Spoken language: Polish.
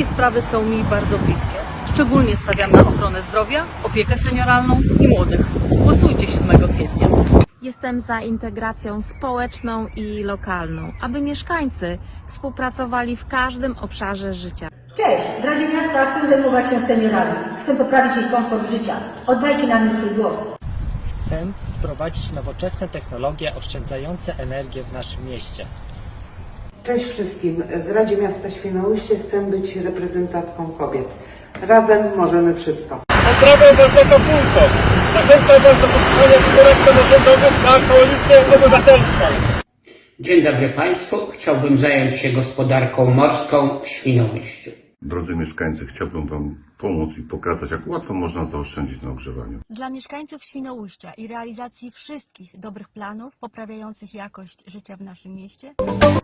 wszystkie sprawy są mi bardzo bliskie. Szczególnie stawiam na ochronę zdrowia, opiekę senioralną i młodych. Głosujcie 7 kwietnia. Jestem za integracją społeczną i lokalną, aby mieszkańcy współpracowali w każdym obszarze życia. Cześć! W Radzie Miasta chcę zajmować się seniorami. Chcę poprawić ich komfort życia. Oddajcie na mnie swój głos. Chcę wprowadzić nowoczesne technologie oszczędzające energię w naszym mieście. Cześć wszystkim. W Radzie Miasta Świnoujście chcę być reprezentantką kobiet. Razem możemy wszystko. Pozdrawiam Was z Acapulco. Zachęcam Was do posłuchania wyborach samorządowych na Koalicję Obywatelską. Dzień dobry Państwu. Chciałbym zająć się gospodarką morską w Świnoujściu. Drodzy mieszkańcy, chciałbym Wam pomóc i pokazać, jak łatwo można zaoszczędzić na ogrzewaniu. Dla mieszkańców Świnoujścia i realizacji wszystkich dobrych planów poprawiających jakość życia w naszym mieście